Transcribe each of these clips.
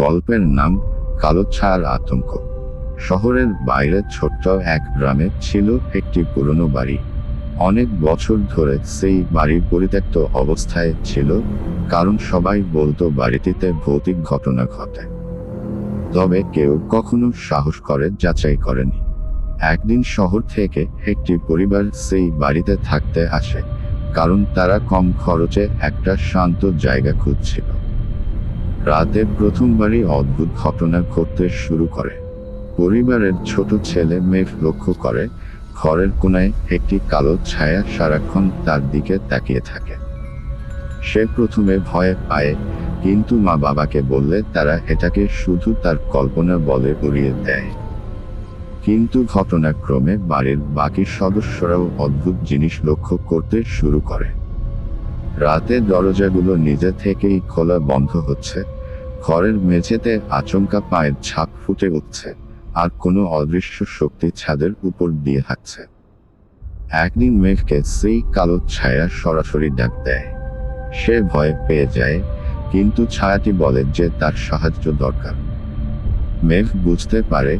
গল্পের নাম কালো ছায়ার আতঙ্ক। শহরের বাইরে ছোট্ট এক গ্রামে ছিল একটি পুরনো বাড়ি। অনেক বছর ধরে সেই বাড়ি পরিত্যক্ত অবস্থায় ছিল, কারণ সবাই বলতো বাড়িটিতে ভৌতিক ঘটনা ঘটে। তবে কেউ কখনো সাহস করে, যাচাই করেনি। একদিন শহর থেকে একটি পরিবার সেই বাড়িতে থাকতে আসে, কারণ তারা কম খরচে একটা শান্ত জায়গা খুঁজছিল। রাতে প্রথমবারই অদ্ভুত ঘটনা ঘটতে শুরু করে। পরিবারের ছোট ছেলে মেঘ লক্ষ্য করে, ঘরের কোনায় একটি কালো ছায়া সারাক্ষণ তার দিকে তাকিয়ে থাকে। সে প্রথমে ভয় পায়, কিন্তু মা বাবাকে বললে তারা এটাকে শুধু তার কল্পনা বলে উড়িয়ে দেয়। কিন্তু ঘটনাক্রমে বাড়ির বাকি সদস্যরাও অদ্ভুত জিনিস লক্ষ্য করতে শুরু করে। রাতে দরজাগুলো নিজে থেকেই খোলা বন্ধ হচ্ছে। ঘরের মেঝেতে আচমকা পায়ের ছাপ ফুটে উঠছে, আর কোনো অদৃশ্য শক্তি ছাদের উপর দিয়ে হাঁটছে। একদিন মেঘকে সেই কালো ছায়া সরাসরি ডাক দেয়। সে ভয় পেয়ে যায়, কিন্তু ছায়াটি বলে যে তার সাহায্য দরকার। মেঘ বুঝতে পারে,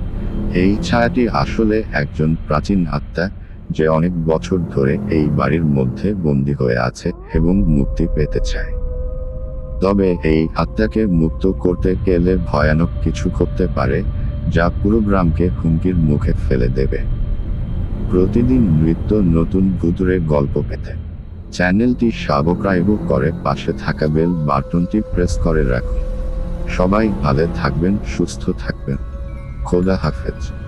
এই ছায়াটি আসলে একজন প্রাচীন আত্মা যে অনেক বছর ধরে এই বাড়ির মধ্যে বন্দী হয়ে আছে এবং মুক্তি পেতে চায়। তবে এই আত্মাকে মুক্ত করতে গেলে ভয়ানক কিছু করতে পারে, যা পুরো গ্রামকে হুমকির মুখে ফেলে দেবে। প্রতিদিন নৃত্য নতুন ভুতুরে গল্প পেতে। চ্যানেলটি সাবস্ক্রাইব করে পাশে থাকা বেল বাটনটি প্রেস করে রাখুন। সবাই ভালো থাকবেন, সুস্থ থাকবেন। খোদা হাফেজ।